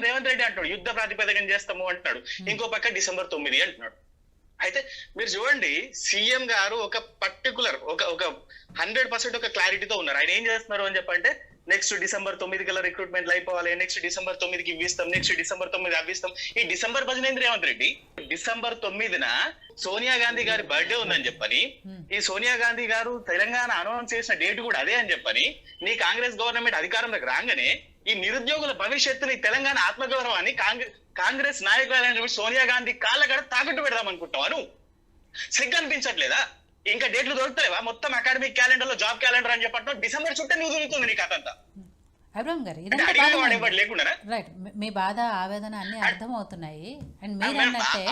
CM Revanth Reddy అంటున్నాడు యుద్ధ ప్రాతిపదికన చేస్తాము అంటున్నాడు. ఇంకో పక్క డిసెంబర్ తొమ్మిది అంటున్నాడు. అయితే మీరు చూడండి సీఎం గారు ఒక పర్టికులర్ ఒక ఒక హండ్రెడ్ పర్సెంట్ ఒక క్లారిటీతో ఉన్నారు. ఆయన ఏం చేస్తున్నారు అని చెప్పంటే నెక్స్ట్ డిసెంబర్ తొమ్మిది కల్లా రిక్రూట్మెంట్ అయిపోవాలి నెక్స్ట్ డిసెంబర్ తొమ్మిదికి ఇవ్విస్తాం నెక్స్ట్ డిసెంబర్ తొమ్మిది అవ్విస్తాం. ఈ డిసెంబర్ పదిహేను రేవంత్ రెడ్డి డిసెంబర్ తొమ్మిదిన సోనియా గాంధీ గారి బర్త్డే ఉందని చెప్పని Hmm. ఈ సోనియా గాంధీ గారు తెలంగాణ అనౌన్స్ చేసిన డేట్ కూడా అదే అని చెప్పని నీ కాంగ్రెస్ గవర్నమెంట్ అధికారంలోకి రాగానే ఈ నిరుద్యోగుల భవిష్యత్తుని తెలంగాణ ఆత్మగౌరవాన్ని కాంగ్రెస్ కాంగ్రెస్ నాయకులైన సోనియా గాంధీ కాళ్ళ గడ తాకట్టు పెడదాం అనుకుంటావా నువ్వు? సిగ్గు అనిపించట్లేదా ఇంకా డేట్లు దొరుకుతలేవా? మొత్తం అకాడమిక్ క్యాలెండర్లో జాబ్ క్యాలెండర్ అని చెప్పట్టు డిసెంబర్ చుట్టూ నువ్వు దొరుకుతుంది నీ కథ అంతా అబ్రహం గారు రైట్ మీ- బాధ ఆవేదన అన్ని అర్థమవుతున్నాయి. అండ్ మీరు అన్నట్టే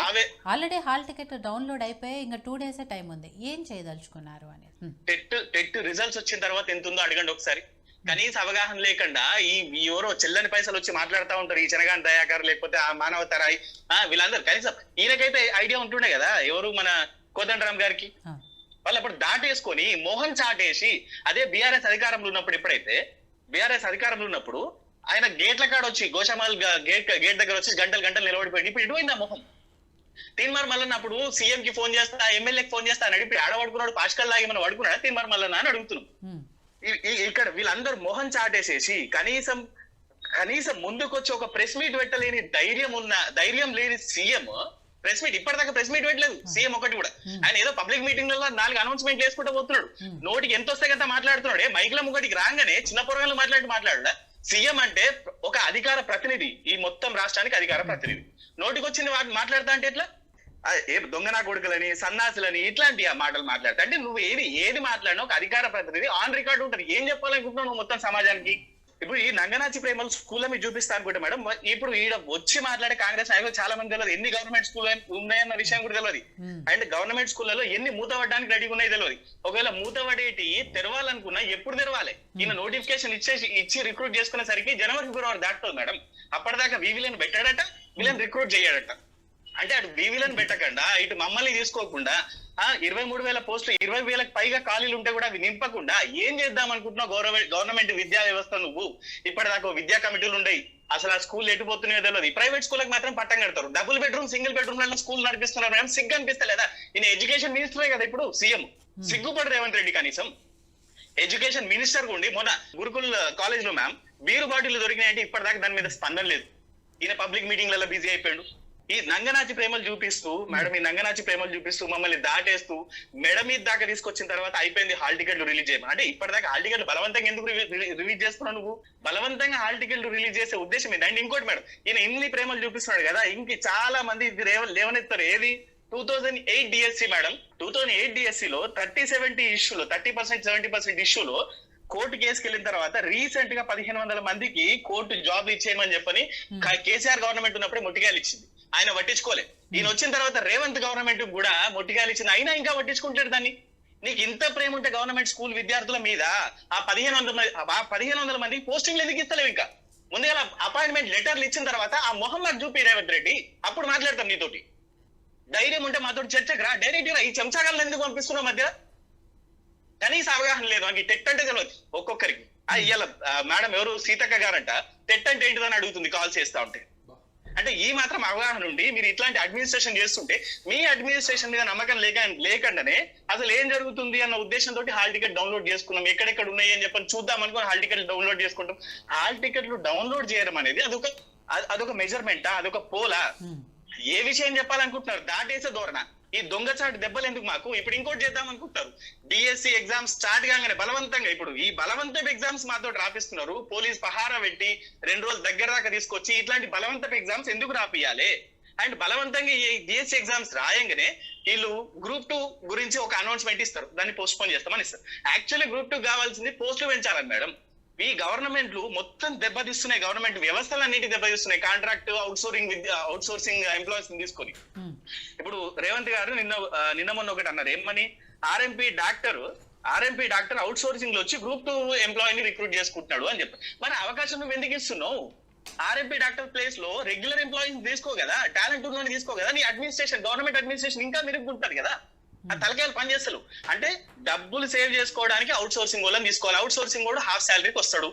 ఆల్రెడీ హాల్ టికెట్ డౌన్లోడ్ అయిపోయి ఇంకా టూ డేసే టైం ఉంది. ఏం చేయదలుచుకున్నారు హ్మ్. టెట్ టెట్ రిజల్ట్స్ వచ్చిన తర్వాత ఎంత ఉందో అడగండి ఒకసారి. కనీస అవగాహన లేకుండా ఈ ఎవరో చెల్లని పైసలు వచ్చి మాట్లాడుతూ ఉంటారు ఈ చెనగాని దయాకర్ లేకపోతే ఆ మానవ తరాయి ఆ, వీళ్ళందరూ కనీసం ఈయనకైతే ఐడియా ఉంటుండే కదా ఎవరు మన కోదండరామ్ గారికి? వాళ్ళు అప్పుడు దాటేసుకొని మోహన్ చాటేసి అదే బీఆర్ఎస్ అధికారంలో ఉన్నప్పుడు ఎప్పుడైతే బీఆర్ఎస్ అధికారంలో ఉన్నప్పుడు ఆయన గేట్ల కాడ వచ్చి గోషామాల్ గేట్ గేట్ దగ్గర వచ్చి గంటలు గంటలు నిలబడిపోయి ఇప్పుడు ఎటుపోయింది ఆ మొహం? తీన్మార్ మల్లన్న అప్పుడు సీఎం కి ఫోన్ చేస్తా ఎమ్మెల్యేకి ఫోన్ చేస్తా అని ఇప్పుడు ఆడబడుకున్నాడు పాష్కల్ లాగి మనం పడుకున్నాడా తీన్మార్ మల్లన్న అని అడుగుతున్నాం. ఇక్కడ వీళ్ళందరూ మొహం చాటేసేసి కనీసం కనీసం ముందుకొచ్చి ఒక ప్రెస్ మీట్ పెట్టలేని ధైర్యం ఉన్న ధైర్యం లేని సీఎం ప్రెస్ మీట్ ఇప్పటిదాకా ప్రెస్ మీట్ పెట్టలేదు సీఎం ఒకటి కూడా. Hmm. ఆయన ఏదో పబ్లిక్ మీటింగ్లలో నాలుగు అనౌన్స్మెంట్ చేసుకుంటూ పోతున్నాడు. Hmm. నోటికి ఎంత వస్తే కదా మాట్లాడుతున్నాడు. ఏ మైక్ల ముగ్గటికి రాగానే చిన్న పొరగాలు మాట్లాడి మాట్లాడడా సీఎం అంటే ఒక అధికార ప్రతినిధి ఈ మొత్తం రాష్ట్రానికి అధికార ప్రతినిధి. నోటికి వచ్చింది మాట్లాడతా అంటే ఎట్లా? ఏ దొంగనా కొడుకులని సన్నాసులని ఇట్లాంటి ఆ మాటలు మాట్లాడతా. అంటే నువ్వు ఏది ఏది మాట్లాడినా ఒక అధికార ప్రతినిధి ఆన్ రికార్డ్ ఉంటుంది ఏం చెప్పాలనుకుంటున్నావు నువ్వు మొత్తం సమాజానికి? ఇప్పుడు ఈ నంగనాచి ప్రేమలు స్కూల్ మీద చూపిస్తా అనుకుంటే మేడం ఇప్పుడు ఈడ వచ్చి మాట్లాడే కాంగ్రెస్ నాయకులు చాలా మంది తెలియదు. ఎన్ని గవర్నమెంట్ స్కూల్ ఉన్నాయన్న విషయం కూడా తెలియదు. అండ్ గవర్నమెంట్ స్కూళ్ళలో ఎన్ని మూతపడడానికి రెడీగా ఉన్నాయి తెలియదు. ఒకవేళ మూతపడేటి తెరవాలనుకున్నా ఎప్పుడు తెరవాలి? ఈయన నోటిఫికేషన్ ఇచ్చేసి ఇచ్చి రిక్రూట్ చేసుకునేసరికి జనవరి ఫిబ్రవరి దాటుతుంది మేడం. అప్పటిదాకా వీవిలను పెట్టాడట వీళ్ళని రిక్రూట్ చేయడట. అంటే అటు వీవిలను పెట్టకుండా ఇటు మమ్మల్ని తీసుకోకుండా ఆ ఇరవై మూడు వేల పోస్టులు ఇరవై వేలకు పైగా ఖాళీలు ఉంటే కూడా అవి నింపకుండా ఏం చేద్దాం అనుకుంటున్నావు గవర్నమెంట్ గవర్నమెంట్ విద్యా వ్యవస్థ నువ్వు? ఇప్పటిదాకా విద్యా కమిటీలు ఉండయి. అసలు ఆ స్కూల్ ఎటుపోతున్నాయో తెలియదు ప్రైవేట్ స్కూల్కి మాత్రం పట్టం కడతారు. డబుల్ బెడ్రూమ్ సింగిల్ బెడ్రూమ్లలో స్కూల్ నడిపిస్తున్నారు మేడం. సిగ్గు అనిపిస్తలేదా? ఈయన ఎడ్యుకేషన్ మినిస్టరే కదా ఇప్పుడు సీఎం. సిగ్గుపడు రేవంత్ రెడ్డి కనీసం. ఎడ్యుకేషన్ మినిస్టర్ ఉండి మొన్న గురుకుల్ కాలేజ్లో మ్యామ్ బీరు బాటిల్ దొరికినాయంటే ఇప్పటిదాకా దాని మీద స్పందన లేదు. ఈయన పబ్లిక్ మీటింగ్లలో బిజీ అయిపోయాడు. ఈ నంగనాచి ప్రేమలు చూపిస్తూ మేడం ఈ నంగనాచి ప్రేమలు చూపిస్తూ మమ్మల్ని దాటేస్తూ మెడ మీద దాకా తీసుకొచ్చిన తర్వాత అయిపోయింది హాల్ టికెట్లు రిలీజ్ చేయమని. అంటే ఇప్పటిదాకా హాల్ టికెట్లు బలవంతంగా ఎందుకు రిలీజ్ చేస్తున్నావు నువ్వు? బలవంతంగా హాల్ టికెట్లు రిలీజ్ చేసే ఉద్దేశం ఏంటి అండ్ ఇంకోటి మేడం ఈయన ఇన్ని ప్రేమలు చూపిస్తున్నాడు కదా ఇంక చాలా మంది ఇది లేవనెత్తారు. ఏది? Two thousand eight DSC madam two thousand eight DSC లో థర్టీ సెవెంటీ ఇష్యూలో థర్టీ పర్సెంట్ సెవెంటీ పర్సెంట్ ఇష్యూలో కోర్టు కేసుకి వెళ్ళిన తర్వాత రీసెంట్గా పదిహేను వందల మందికి కోర్టు జాబ్ ఇచ్చేయమని చెప్పని కేసీఆర్ గవర్నమెంట్ ఉన్నప్పుడే మొట్టికాయలు ఇచ్చింది. ఆయన పట్టించుకోలే. ఈయన వచ్చిన తర్వాత రేవంత్ గవర్నమెంట్ కూడా మొట్టికాయలు ఇచ్చింది. అయినా ఇంకా పట్టించుకుంటాడు దాన్ని. నీకు ఇంత ప్రేమ ఉంటే గవర్నమెంట్ స్కూల్ విద్యార్థుల మీద ఆ పదిహేను వందల మంది ఆ పదిహేను వందల మంది పోస్టింగ్లు ఎందుకు ఇస్తలేవు ఇంకా? ముందుగా అపాయింట్మెంట్ లెటర్లు ఇచ్చిన తర్వాత ఆ మొహమ్మద్ చూపి రేవంత్ రెడ్డి అప్పుడు మాట్లాడతాం నీతోటి. ధైర్యం ఉంటే మాతో చర్చకు రా. డైరెక్ట్ రా ఈ చెంచాగాలను ఎందుకు పంపిస్తున్నావు మధ్య కనీస అవగాహన లేదు. నాకు ఈ టెట్ అంటే తెలియదు ఒక్కొక్కరికి. ఆ ఇవాళ మేడం ఎవరు? సీతక్క గారంట. టెట్ అంటే ఏంటిదని అడుగుతుంది కాల్ చేస్తా ఉంటే. అంటే ఈ మాత్రం అవగాహన ఉండి మీరు ఇట్లాంటి అడ్మినిస్ట్రేషన్ చేస్తుంటే మీ అడ్మినిస్ట్రేషన్ మీద నమ్మకం లేక లేకుండానే అసలు ఏం జరుగుతుంది అన్న ఉద్దేశంతో హాల్ టికెట్ డౌన్లోడ్ చేసుకున్నాం. ఎక్కడెక్కడ ఉన్నాయి అని చెప్పని చూద్దాం అనుకుని హాల్ టికెట్ డౌన్లోడ్ చేసుకుంటాం. హాల్ టికెట్లు డౌన్లోడ్ చేయడం అనేది అదొక అదొక మెజర్మెంటా అదొక పోలా. ఏ విషయం చెప్పాలనుకుంటున్నారు? దాటేసే ధోరణ. ఈ దొంగచాటు దెబ్బలు ఎందుకు మాకు? ఇప్పుడు ఇంకోటి చేద్దాం అనుకుంటారు. డిఎస్సి ఎగ్జామ్స్ స్టార్ట్ కాగానే బలవంతంగా ఇప్పుడు ఈ బలవంతపు ఎగ్జామ్స్ మాతో రాపిస్తున్నారు. పోలీస్ పహారా పెట్టి రెండు రోజులు దగ్గర దాకా తీసుకొచ్చి ఇట్లాంటి బలవంతపు ఎగ్జామ్స్ ఎందుకు రాపియాలి అండ్ బలవంతంగా ఈ డిఎస్సి ఎగ్జామ్స్ రాయంగానే వీళ్ళు గ్రూప్ టూ గురించి ఒక అనౌన్స్మెంట్ ఇస్తారు. దాన్ని పోస్ట్ పోన్ చేస్తామని ఇస్తారు. యాక్చువల్లీ గ్రూప్ టూ కావాల్సింది పోస్టులు పెంచాలని మేడం. ఈ గవర్నమెంట్లు మొత్తం దెబ్బతీస్తున్నాయి. గవర్నమెంట్ వ్యవస్థలన్నిటి దెబ్బతీస్తున్నాయి. కాంట్రాక్ట్ అవుట్ సోర్సింగ్ విద్య అవుట్ సోర్సింగ్ ఎంప్లాయీస్ తీసుకొని. ఇప్పుడు రేవంత్ గారు నిన్న నిన్న మొన్న ఒకటి అన్నారు. ఏమని? RMP doctor RMP doctor out సోర్సింగ్లో వచ్చి గ్రూప్ టూ ఎంప్లాయీని రిక్రూట్ చేసుకుంటున్నాడు అని చెప్పి మరి అవకాశం నువ్వు ఎందుకు ఇస్తున్నావు? ఆర్ఎంపీ డాక్టర్ ప్లేస్లో రెగ్యులర్ ఎంప్లాయీస్ తీసుకో కదా. టాలెంట్ ఉన్న తీసుకో కదా. నీ అడ్మినిస్ట్రేషన్ గవర్నమెంట్ అడ్మినిస్ట్రేషన్ ఇంకా మెరుగుంటారు కదా. ఆ తలకాయలు పనిచేస్తారు అంటే డబ్బులు సేవ్ చేసుకోవడానికి అవుట్ సోర్సింగ్ వాళ్ళని తీసుకోవాలి. అవుట్ సోర్సింగ్ కూడా హాఫ్ శాలరీకి వస్తాడు.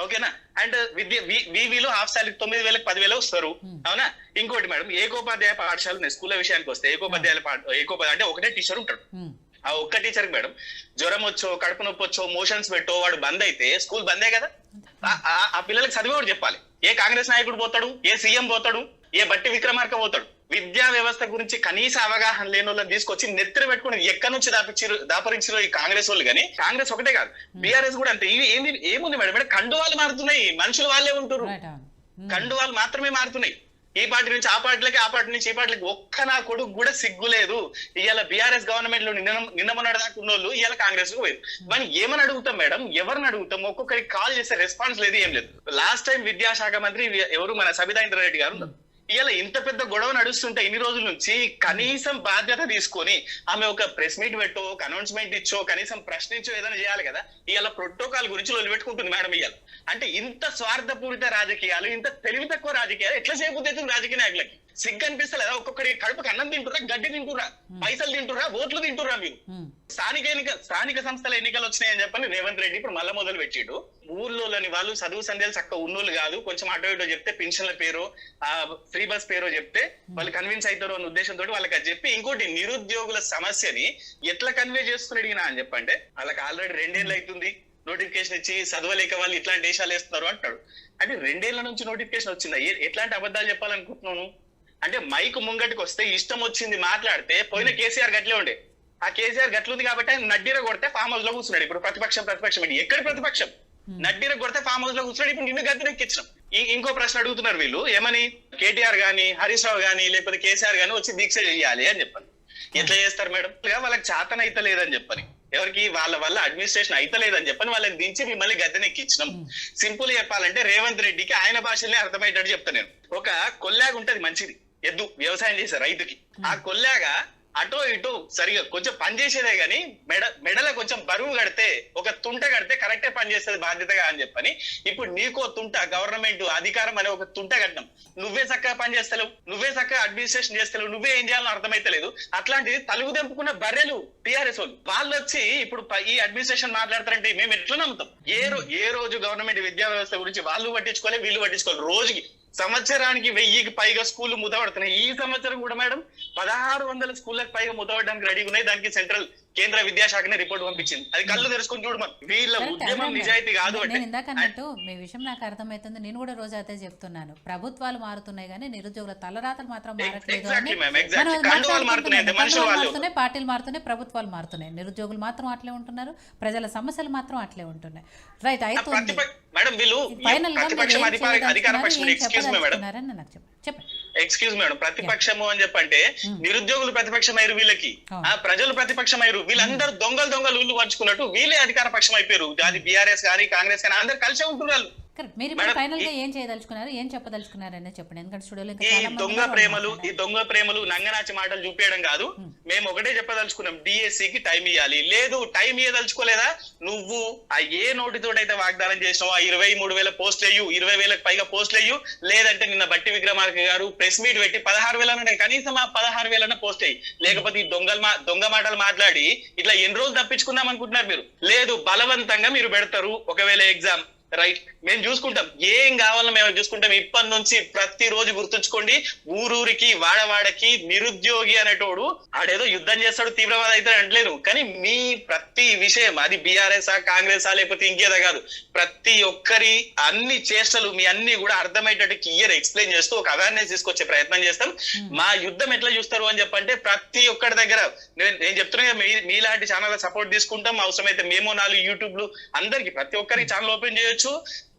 ఓకేనా? అండ్ విద్య వివిలో హాఫ్ సాలరీ తొమ్మిది వేలకు పదివేలు వస్తారు. Hmm. అవునా? ఇంకోటి మేడం ఏకోపాధ్యాయ పాఠశాల ఉన్నాయి. స్కూల్ విషయానికి వస్తే ఏకోపాధ్యాయుల పాఠ ఏకోపాధ్యాయ అంటే ఒకటే టీచర్ ఉంటాడు. ఉమ్, ఆ ఒక్క టీచర్ మేడం జ్వరం వచ్చో కడుపు నొప్పి వచ్చో మోషన్స్ పెట్టో వాడు బంద్ అయితే స్కూల్ బందే కదా? ఆ- పిల్లలకి చదివి కూడా చెప్పాలి. ఏ కాంగ్రెస్ నాయకుడు పోతాడు? ఏ సీఎం పోతాడు? ఏ బట్టి విక్రమార్క పోతాడు? విద్యా వ్యవస్థ గురించి కనీస అవగాహన లేని వాళ్ళని తీసుకొచ్చి నెత్తిన పెట్టుకుని ఎక్కడి నుంచి దాపించారు దాపరించారు ఈ కాంగ్రెస్ వాళ్ళు కానీ కాంగ్రెస్ ఒకటే కాదు. బీఆర్ఎస్ కూడా అంతే. ఇవి ఏంది ఏముంది మేడం? మేడం కండువాలు మారుతున్నాయి. మనుషులు వాళ్ళే అవును. ఉమ్, కండువాలు మాత్రమే మారుతున్నాయి. ఈ పార్టీ నుంచి ఆ పార్టీలకి ఆ పార్టీ నుంచి ఈ పార్టీలకి ఒక్క నా కొడుకు కూడా సిగ్గు లేదు. ఇవాళ బీఆర్ఎస్ గవర్నమెంట్లో నిన్న నిన్న మొన్నటి దాకా ఉన్న వాళ్ళు ఇవాళ కాంగ్రెస్కు పోయారు మనం ఏమని అడుగుతాం మేడం? ఎవరిని అడుగుతాం? ఒక్కొక్కరికి కాల్ చేస్తే రెస్పాన్స్ లేదు ఏం లేదు. లాస్ట్ టైం విద్యాశాఖ మంత్రి ఎవరు? మన సబితా ఇంద్రారెడ్డి గారు ఇలా ఇంత పెద్ద గొడవ నడుస్తుంటే ఇన్ని రోజుల నుంచి కనీసం బాధ్యత తీసుకొని ఆమె ఒక ప్రెస్ మీట్ పెట్టో ఒక అనౌన్స్మెంట్ ఇచ్చో కనీసం ప్రశ్నించో ఏదైనా చేయాలి కదా? ఇలా ప్రోటోకాల్ గురించి వదిలిపెట్టుకుంటుంది మేడం ఇవాళ అంటే ఇంత స్వార్థపూరిత రాజకీయాలు ఇంత తెలివి తక్కువ రాజకీయాలు ఎట్లా చేయబుద్ధి రాజకీయ నాయకులకి? సిగ్గు అనిపిస్తలేదా. ఒక్కొక్కడి కడుపుకి అన్నం తింటురా గడ్డి తింటురా పైసలు తింటురా ఓట్లు తింటురా మీరు స్థానిక ఎన్నిక స్థానిక సంస్థల ఎన్నికలు వచ్చినాయని చెప్పని రేవంత్ రెడ్డి ఇప్పుడు మళ్ళా మొదలు పెట్టిడు. ఊర్లోని వాళ్ళు చదువు సందేహాలు చక్క ఉన్నోళ్ళు కాదు. కొంచెం అటో ఇటో చెప్తే పెన్షన్ల పేరు ఆ ఫ్రీ బస్ పేరు చెప్తే వాళ్ళు కన్విన్స్ అవుతారు అన్న ఉద్దేశంతో వాళ్ళకి అది చెప్పి ఇంకోటి నిరుద్యోగుల సమస్యని ఎట్లా కన్వే చేసుకుని అడిగినా అని చెప్పంటే వాళ్ళకి ఆల్రెడీ రెండేళ్ళు అవుతుంది. నోటిఫికేషన్ ఇచ్చి చదవలేక వాళ్ళు ఇట్లాంటి దేశాలు వేస్తున్నారు అంటాడు అంటే రెండేళ్ళ నుంచి నోటిఫికేషన్ వచ్చిందా? ఎట్లాంటి అబద్ధాలు చెప్పాలనుకుంటున్నాను అంటే మైక్ ముంగటికి వస్తే ఇష్టం వచ్చింది మాట్లాడితే పోయిన కేసీఆర్ గట్లే ఉండే. ఆ కేసీఆర్ గట్లుంది కాబట్టి ఆయన నడ్డీర కొడితే ఫామ్ హౌస్లో కూర్చున్నాడు. ఇప్పుడు ప్రతిపక్షం ప్రతిపక్షం ఏంటి? ఎక్కడి ప్రతిపక్షం? నడ్డీర కొడితే ఫామ్ హౌస్లో కూర్చున్నాడు. ఇప్పుడు నిన్ను గద్దెనెక్కించడం ఇంకో ప్రశ్న అడుగుతున్నారు వీళ్ళు. ఏమని? కేటీఆర్ గాని హరీష్ రావు గాని లేకపోతే కేసీఆర్ గాని వచ్చి దీక్ష చేయాలి అని చెప్పని. ఎట్లా చేస్తారు మేడం? వాళ్ళకి చేతన అయితే లేదని చెప్పని. ఎవరికి? వాళ్ళ వల్ల అడ్మినిస్ట్రేషన్ అయితే లేదని చెప్పని వాళ్ళని దించి మిమ్మల్ని గద్దెనెక్కించినాం సింపుల్ చెప్పాలంటే రేవంత్ రెడ్డికి ఆయన భాషలే అర్థమయ్యేటట్టు చెప్తా నేను. ఒక కొల్లాగా ఉంటది మంచిది. ఎద్దు వ్యవసాయం చేసే రైతుకి. ఆ కొల్లాగా అటో ఇటో సరిగా కొంచెం పని చేసేదే గాని మెడ మెడల కొంచెం బరువు కడితే ఒక తుంట కడితే కరెక్టే పని చేస్తుంది బాధ్యతగా అని చెప్పని ఇప్పుడు నీకో తుంట గవర్నమెంట్ అధికారం అనే ఒక తుంట కట్టడం నువ్వే చక్కగా పని చేస్తలేవు నువ్వే చక్కగా అడ్మినిస్ట్రేషన్ చేస్తలేవు నువ్వే ఏం చేయాలని అర్థమైతలేదు. అట్లాంటిది తలుగు తెంపుకున్న బర్రెలు టిఆర్ఎస్ వాళ్ళు వాళ్ళు వచ్చి ఇప్పుడు ఈ అడ్మినిస్ట్రేషన్ మాట్లాడతారంటే మేము ఎట్లా నమ్ముతాం? ఏ ఏ రోజు గవర్నమెంట్ విద్యా వ్యవస్థ గురించి వాళ్ళు పట్టించుకోవాలి వీళ్ళు పట్టించుకోవాలి రోజుకి సంవత్సరానికి వెయ్యికి పైగా స్కూల్ మూతపడుతున్నాయి ఈ సంవత్సరం కూడా మేడం పదహారు వందల స్కూళ్ళకి పైగా మూతపడడానికి రెడీ ఉన్నాయి. దానికి సెంట్రల్ కేంద్ర విద్యాశాఖనే రిపోర్ట్ పంపించింది. అది కళ్ళు తెరుచుకొని చూడమని వీళ్ళ ఉద్యమం నిజాయితీ కాదు నేను- ఇందాక అన్నట్టు మీ విషయం నాకు అర్థమవుతుంది. నేను కూడా రోజు అదే చెప్తున్నాను. ప్రభుత్వాలు మారుతున్నాయి కానీ నిరుద్యోగుల తలరాతలు మాత్రం మారట్లేదు పార్టీలు మారుతున్నాయి ప్రభుత్వాలు మారుతున్నాయి. నిరుద్యోగులు మాత్రం అట్లే ఉంటున్నారు ప్రజల సమస్యలు మాత్రం అట్లే ఉంటున్నాయి. రైట్ వీళ్ళు ఫైనల్గా చెప్పండి. ఎక్స్క్యూజ్ మేడం ప్రతిపక్షము అని చెప్పంటే నిరుద్యోగులు ప్రతిపక్షమయ్యారు వీళ్ళకి. అవును. ఆ ప్రజలు ప్రతిపక్షమయ్యారు వీళ్ళందరూ దొంగలు దొంగలు ఊళ్ళు పంచుకున్నట్టు వీళ్ళే అధికార పక్షం అయిపోయారు అది బీఆర్ఎస్ కానీ కాంగ్రెస్ కానీ అందరు కలిసే ఉంటున్నారు కరెక్ట్ మీరు ఇప్పుడు ఫైనల్గా ఏం చేయదలుచుకున్నారు? ఏం చెప్పదలుచుకున్నారు అనేది చెప్పండి. ఎందుకంటే స్టూడియోలో ఈ దొంగ ప్రేమలు ఈ. దొంగ ప్రేమలు నంగనాచి మాటలు చూపించడం కాదు. మేము ఒకటే చెప్పదలుచుకున్నాం డిఎస్సి కి టైం ఇవ్వాలి లేదు టైం ఇవ్వదలుచుకోలేదా నువ్వు ఆ ఏ నోటితోటైతే వాగ్దానం చేసినావు ఆ ఇరవై మూడు వేల పోస్టులు అయ్యు ఇరవై వేలకు పైగా పోస్టులు అయ్యు లేదంటే నిన్న బట్టి విక్రమార్క గారు ప్రెస్ మీట్ పెట్టి పదహారు వేల కనీసం ఆ పదహారు వేలన్న పోస్ట్ అయ్యి లేకపోతే ఈ దొంగలు దొంగ మాటలు మాట్లాడి ఇట్లా ఎన్ని రోజులు తప్పించుకుందాం అనుకుంటున్నారు మీరు? లేదు బలవంతంగా మీరు పెడతారు. ఒకవేళ ఎగ్జామ్ రైట్ మేము చూసుకుంటాం. ఏం కావాలో మేము చూసుకుంటాం. ఇప్పటి నుంచి ప్రతి రోజు గుర్తుంచుకోండి ఊరూరికి వాడవాడకి నిరుద్యోగి అనేటోడు ఆడేదో యుద్ధం చేస్తాడు తీవ్రవాద అయితే అంటలేదు కానీ మీ ప్రతి విషయం అది బీఆర్ఎస్ ఆ కాంగ్రెస్ ఆ లేకపోతే ఇంకేదా కాదు ప్రతి ఒక్కరి అన్ని చేష్టలు మీ అన్ని కూడా అర్థమయ్యేటట్టు క్లియర్ ఎక్స్ప్లెయిన్ చేస్తూ ఒక అవేర్నెస్ తీసుకొచ్చే ప్రయత్నం చేస్తాం. మా యుద్ధం ఎట్లా చూస్తారు అని చెప్పంటే ప్రతి ఒక్కరి దగ్గర నేను నేను చెప్తున్నా మీలాంటి ఛానల్ సపోర్ట్ తీసుకుంటాం. అవసరమైతే మేము నాలుగు యూట్యూబ్లు అందరికి ప్రతి ఒక్కరికి ఛానల్ ఓపెన్ చేయొచ్చు.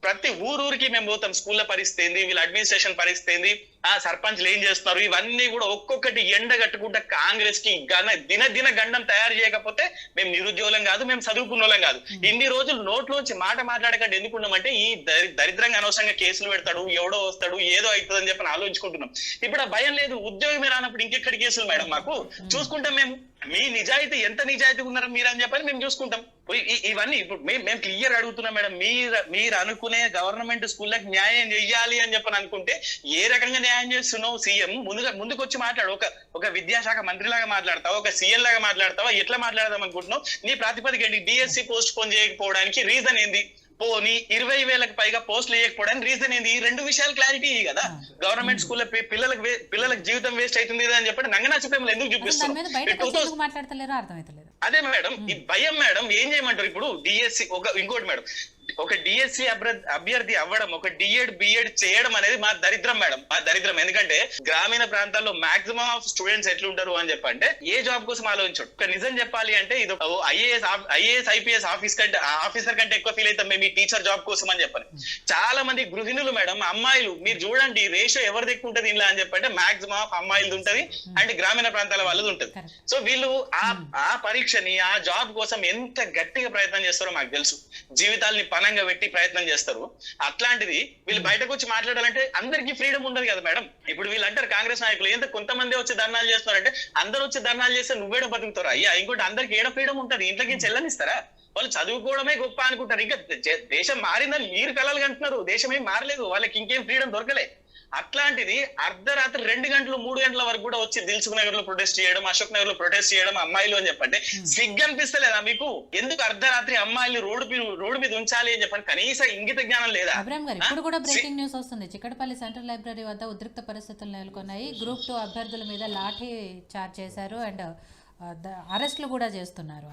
ప్రతి ఊరూరికి మేము పోతాం. స్కూళ్ళ పరిస్థితి ఏంది? వీళ్ళ అడ్మినిస్ట్రేషన్ పరిస్థితి ఏంది? ఆ సర్పంచ్లు ఏం చేస్తున్నారు? ఇవన్నీ కూడా ఒక్కొక్కటి ఎండ కట్టుకుంటా కాంగ్రెస్కి గన దిన దిన గండం తయారు చేయకపోతే మేము నిరుద్యోగులం కాదు మేము చదువుకున్న వాళ్ళం కాదు ఇన్ని రోజులు నోట్లోంచి మాట మాట్లాడకండి ఎందుకున్నామంటే ఈ దరి- దరిద్రంగా అనవసరంగా కేసులు పెడతాడు ఎవడో వస్తాడు ఏదో అవుతుంది అని చెప్పి ఆలోచించుకుంటున్నాం. ఇప్పుడు ఆ భయం లేదు. ఉద్యోగమే రానప్పుడు ఇంకెక్కడి కేసులు మేడం మాకు? చూసుకుంటాం మేము. మీ నిజాయితీ ఎంత నిజాయితీ ఉన్నారో మీరు అని చెప్పని మేము చూసుకుంటాం. ఇవన్నీ ఇప్పుడు మేము మేము క్లియర్ అడుగుతున్నాం మేడం. మీరు మీరు అనుకునే గవర్నమెంట్ స్కూళ్ళకి న్యాయం చెయ్యాలి అని చెప్పని అనుకుంటే ఏ రకంగా న్యాయం చేస్తున్నావు సీఎం? ముందుగా ముందుకు వచ్చి మాట్లాడు. ఒక ఒక విద్యాశాఖ మంత్రి లాగా మాట్లాడతావా? ఒక సీఎం లాగా మాట్లాడతావా? ఎట్లా మాట్లాడదాం అనుకుంటున్నావు? నీ ప్రాతిపదిక ఏంటి? డిఎస్సి పోస్ట్ పోన్ చేయకపోవడానికి రీజన్ ఏంది? పోనీ ఇరవై వేలకు పైగా పోస్టులు ఇవ్వకపోవడానికి రీజన్ ఏంది? ఈ రెండు విషయాలు క్లారిటీ కదా. గవర్నమెంట్ స్కూల్లో పిల్లలకు పిల్లలకు జీవితం వేస్ట్ అవుతుంది అని చెప్పి నంగనాచిపేమలు ఎందుకు చూపిస్తారు అదే మేడం ఈ భయం మేడం ఏం చేయమంటారు? ఇప్పుడు డిఎస్సి ఒక ఇంకోటి మేడం. ఒక డిఎస్సి అభ్యర్థి అవ్వడం ఒక డిఎడ్ బిఎడ్ చేయడం అనేది మా దరిద్రం మేడం. మా దరిద్రం. ఎందుకంటే గ్రామీణ ప్రాంతాల్లో మాక్సిమం ఆఫ్ స్టూడెంట్స్ ఎట్లుంటారు అని చెప్పంటే ఏ జాబ్ కోసం ఆలోచించడు ఒక నిజం చెప్పాలి అంటే ఇది ఐఏఎస్ ఐఏఎస్ ఐపీఎస్ ఆఫీస్ కంటే ఆఫీసర్ కంటే ఎక్కువ ఫీల్ అవుతాం మేము ఈ టీచర్ జాబ్ కోసం అని చెప్పని. చాలా మంది గృహిణులు మేడం అమ్మాయిలు మీరు చూడండి రేషియో ఎవరిది ఎక్కువ ఉంటుంది ఇలా అని చెప్పంటే మాక్సిమం ఆఫ్ అమ్మాయిలది ఉంటది అండ్ గ్రామీణ ప్రాంతాల వాళ్ళది ఉంటది. సో వీళ్ళు ఆ ఆ పరీక్షని ఆ జాబ్ కోసం ఎంత గట్టిగా ప్రయత్నం చేస్తారో మాకు తెలుసు. జీవితాల్ని పనంగా పెట్టి ప్రయత్నం చేస్తారు. అట్లాంటిది వీళ్ళు బయటకు వచ్చి మాట్లాడాలంటే అందరికీ ఫ్రీడమ్ ఉండదు కదా మేడం. ఇప్పుడు వీళ్ళు అంటారు కాంగ్రెస్ నాయకులు ఎంత కొంతమంది వచ్చి ధర్నాలు చేస్తున్నారంటే అందరూ వచ్చి ధర్నాలు చేస్తే నువ్వేడ బతుకుతారా అయ్యా ఇంకోటి అందరికి ఏడ ఫ్రీడమ్ ఉంటుంది. ఇంట్లోకి చెల్లనిస్తారా? వాళ్ళు చదువుకోవడమే గొప్ప అనుకుంటారు. ఇంకా దేశం మారిందని మీరు కలలు కంటున్నారు. దేశం ఏం మారలేదు. వాళ్ళకి ఇంకేం ఫ్రీడమ్ దొరకలే. అట్లాంటిది అర్ధరాత్రి రెండు గంటలు మూడు గంటల వరకు కూడా వచ్చి దిల్సుఖ్ నగర్లో ప్రొటెస్ట్ చేయడం అశోక్ నగర్లో ప్రొటెస్ట్ చేయడం అమ్మాయిలు అని చెప్పంటే సిగ్గు అనిపిస్తలేదా మీకు? ఎందుకు అర్ధరాత్రి అమ్మాయిలు రోడ్డు మీద రోడ్డు మీద ఉంచాలి అని చెప్పండి. కనీస ఇంగిత జ్ఞానం లేదా? అబ్రామ్ గారు ఇప్పుడు కూడా బ్రేకింగ్ న్యూస్ వస్తుంది. చిక్కడపల్లి సెంట్రల్ లైబ్రరీ వద్ద ఉద్రిక్త పరిస్థితులు నెలకొన్నాయి. గ్రూప్ టూ అభ్యర్థుల మీద లాఠీ చార్జ్ చేశారు అండ్ అరెస్టులు కూడా చేస్తున్నారు.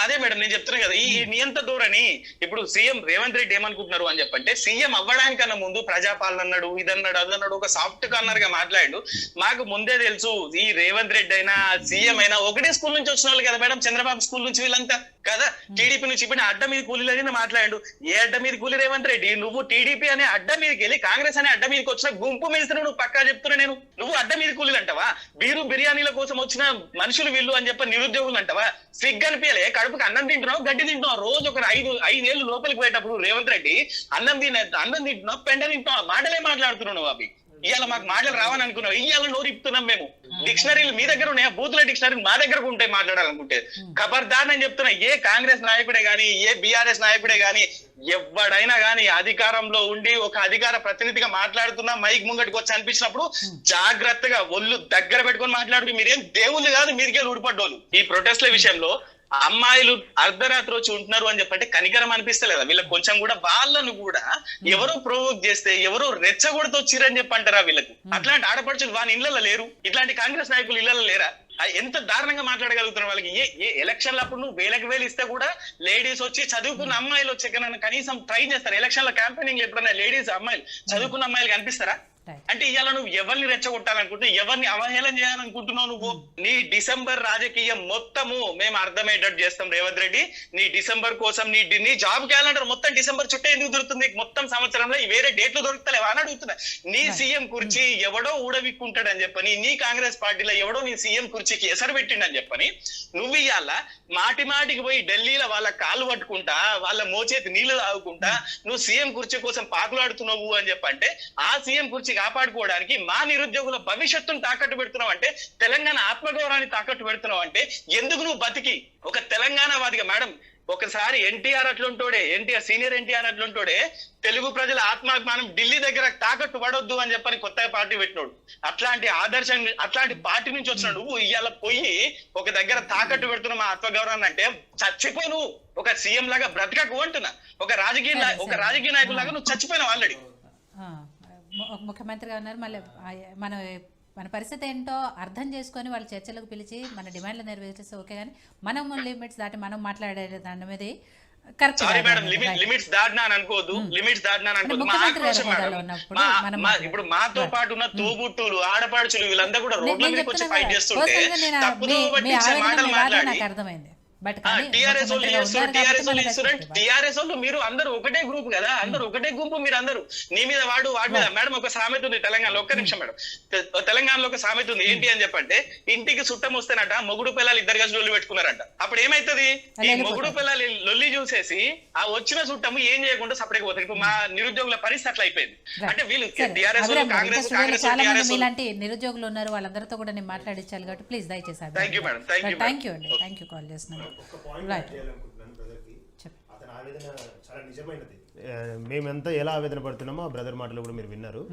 అదే మేడం నేను చెప్తున్నా కదా ఈ నియంత ధోరణి ఇప్పుడు సీఎం రేవంత్ రెడ్డి ఏమనుకుంటున్నారు అని చెప్పంటే సీఎం అవ్వడానికన్నా ముందు ప్రజాపాలన అన్నాడు ఇదన్నాడు అదన్నాడు ఒక సాఫ్ట్ కార్నర్గా మాట్లాడు మాకు ముందే తెలుసు ఈ రేవంత్ రెడ్డి అయినా సీఎం అయినా ఒకటే స్కూల్ నుంచి వచ్చిన వాళ్ళు కదా మేడం చంద్రబాబు స్కూల్ నుంచి వీళ్ళంతా. కదా? టీడీపీ నుంచి ఇప్పుడు అడ్డ మీద కూలీలని మాట్లాడు ఏ అడ్డ మీద కూలి రేవంత్ రెడ్డి నువ్వు టీడీపీ అనే అడ్డ మీదకి వెళ్ళి కాంగ్రెస్ అనే అడ్డ మీదకి వచ్చిన గుంపు మీద నువ్వు పక్కా చెప్తున్నా నేను. నువ్వు అడ్డ మీద కూలీలు అంటావా? బీరు బిర్యానీల కోసం వచ్చిన మనుషులు వీళ్ళు అని చెప్పి నిరుద్యోగులు అంటావా? సిగ్గు అనిపించలే. కడుపుకి అన్నం తింటున్నావు గడ్డి తింటున్నావు. రోజు ఒక ఐదు ఐదేళ్ళు లోపలికి పోయేటప్పుడు రేవంత్ రెడ్డి అన్నం తిన అన్నం తింటున్నావు పెండ తింటున్నావు. మాటలే మాట్లాడుతున్నావు అవి ఇవాళ మాకు మాటలు రావని అనుకున్నావు ఇవాళ నోరు ఇప్పుతున్నాం మేము. డిక్షనరీలు మీ దగ్గర ఉన్నాయా? బూతుల డిక్షనరీ మా దగ్గర ఉంటాయి మాట్లాడాలనుకుంటే. ఖబర్దార్ నేను చెప్తున్నా ఏ కాంగ్రెస్ నాయకుడే గాని ఏ బీఆర్ఎస్ నాయకుడే గాని ఎవడైనా గాని అధికారంలో ఉండి ఒక అధికార ప్రతినిధిగా మాట్లాడుతున్నా మైక్ ముంగటికి వచ్చి అనిపించినప్పుడు జాగ్రత్తగా ఒళ్ళు దగ్గర పెట్టుకొని మాట్లాడుతూ మీరేం దేవుళ్ళు కాదు మీదికే ఊడిపడ్డోళ్ళు. ఈ ప్రొటెస్ట్ల విషయంలో అమ్మాయిలు అర్ధరాత్రి వచ్చి ఉంటున్నారు అని చెప్పంటే కనికరం అనిపిస్తలేదా? వీళ్ళకి కొంచెం కూడా వాళ్ళను కూడా ఎవరో ప్రొవోక్ చేస్తే ఎవరో రెచ్చగొడుతూ వచ్చిరని చెప్పి అంటారా వీళ్ళకు అట్లాంటి ఆడపడుచులు వాని ఇళ్ళలో లేరు. ఇట్లాంటి కాంగ్రెస్ నాయకులు ఇళ్ళలో లేరా? ఎంత దారుణంగా మాట్లాడగలుగుతున్నారు వాళ్ళకి? ఏ ఏ ఎలక్షన్ల అప్పుడు నువ్వు వేలకు వేలు ఇస్తే కూడా లేడీస్ వచ్చి చదువుకున్న అమ్మాయిలు వచ్చి కనీసం ట్రై చేస్తారు. ఎలక్షన్ల క్యాంపెయినింగ్ ఎప్పుడైనా లేడీస్ అమ్మాయిలు చదువుకున్న అమ్మాయిలు కనిపిస్తారా. అంటే ఇవాళ నువ్వు ఎవరిని రెచ్చగొట్టాలనుకుంటే ఎవరిని అవహేళన చేయాలనుకుంటున్నావు నువ్వు? నీ డిసెంబర్ రాజకీయం మొత్తము మేము అర్థమయ్యేటట్టు చేస్తాం రేవంత్ రెడ్డి. నీ డిసెంబర్ కోసం నీ నీ జాబ్ క్యాలెండర్ మొత్తం డిసెంబర్ చుట్టే ఎందుకు దొరుకుతుంది? మొత్తం సంవత్సరంలో వేరే డేట్లు దొరుకుతలేవా అని అడుగుతున్నా. నీ సీఎం కుర్చీ ఎవడో ఊడవిక్కుంటాడని చెప్పని నీ కాంగ్రెస్ పార్టీలో ఎవడో నీ సీఎం కుర్చీకి ఎసరు పెట్టిండని చెప్పని నువ్వు ఇవాళ మాటి మాటికి పోయి ఢిల్లీలో వాళ్ళ కాళ్ళు పట్టుకుంటా వాళ్ళ మోచేతి నీళ్ళు తాగుకుంటా నువ్వు సీఎం కుర్చీ కోసం పాకులాడుతున్నావు అని చెప్పంటే ఆ సీఎం కుర్చీ కాపాడుకోవడానికి మా నిరుద్యోగుల భవిష్యత్తును తాకట్టు పెడుతున్నావు అంటే తెలంగాణ ఆత్మగౌరవాన్ని తాకట్టు పెడుతున్నావు అంటే ఎందుకు నువ్వు బతికి? ఒక తెలంగాణ వాదిగా మేడం ఒకసారి ఎన్టీఆర్ అట్లుంటోడే ఎన్టీఆర్ సీనియర్ ఎన్టీఆర్ అట్లుంటోడే తెలుగు ప్రజల ఆత్మాభిమానం ఢిల్లీ దగ్గర తాకట్టు పడొద్దు అని చెప్పని కొత్త పార్టీ పెట్టినోడు. అట్లాంటి ఆదర్శం అట్లాంటి పార్టీ నుంచి వచ్చిన నువ్వు ఇవాళ పోయి ఒక దగ్గర తాకట్టు పెడుతున్న మా ఆత్మగౌరవాన్ని అంటే చచ్చిపోయి నువ్వు ఒక సీఎం లాగా బ్రతకకు అంటున్నా. ఒక రాజకీయ ఒక రాజకీయ నాయకుడు లాగా నువ్వు చచ్చిపోయినావు ఆల్రెడీ ఒక ముఖ్యమంత్రిగా ఉన్నారు మళ్ళీ మన మన పరిస్థితి ఏంటో అర్థం చేసుకొని వాళ్ళ చర్చలకు పిలిచి మన డిమాండ్లు నెరవేర్చేస్తే ఓకే కానీ మనం లిమిట్స్ దాటి మనం మాట్లాడే దాని మీద కరెక్ట్ లిమిట్స్ దాటినా లిమిట్స్ మాట్లాడాలి. ఇప్పుడు మాతో పాటు ఉన్న తోబుట్టులు ఆడపడుచులు వీళ్ళందరూ కూడా రోడ్ల మీదకి వచ్చి ఫైట్ చేస్తుంటే తప్పుదో పట్టించే మాటలు మాట్లాడి నాకు అర్థమైంది. బట్ టిఆర్ఎస్ వాళ్ళు చేస్తారు టిఆర్ఎస్ వాళ్ళు. టిఆర్ఎస్ వాళ్ళు మీరు అందరూ ఒకటే గ్రూప్ కదా? అందరూ ఒకటే గుంపు మీరు అందరూ నీ మీద వాడు వాడి మీద. మేడం ఒక సామెత ఉంది తెలంగాణలో. ఒక్క నిమిషం మేడం. తెలంగాణలో ఒక సామెత ఉంది. ఏంటి అని చెప్పంటే ఇంటికి చుట్టం వస్తేనట మొగుడు పిల్లలు ఇద్దరు కలిసి లొల్లి పెట్టుకున్నారంట. అప్పుడు ఏమైతది? ఈ. మొగుడు పిల్లలు లొల్లి చూసేసి ఆ వచ్చిన చుట్టము ఏం చేయకుండా సపరేట్ పోతారు. ఇప్పుడు మా నిరుద్యోగుల పరిస్థితి అట్లా అయిపోయింది. అంటే వీళ్ళు టిఆర్ఎస్ కాంగ్రెస్ కాంగ్రెస్ టిఆర్ఎస్ మీలాంటి నిరుద్యోగులు ఉన్నారు. వాళ్ళందరితో కూడా నేను మాట్లాడించాలి కాబట్టి ప్లీజ్ దయచేసి madam. Thank you, thank you thank you call చేస్తున్నాను ఒక పాయింట్ రైట్ చేయాలనుకుంటున్నాను బ్రదర్కి చెప్పు. అతని ఆవేదన చాలా నిజమైనది. ఆ, మేమెంతా ఎలా ఆవేదన పడుతున్నామో ఆ బ్రదర్ మాటలు కూడా మీరు విన్నారు.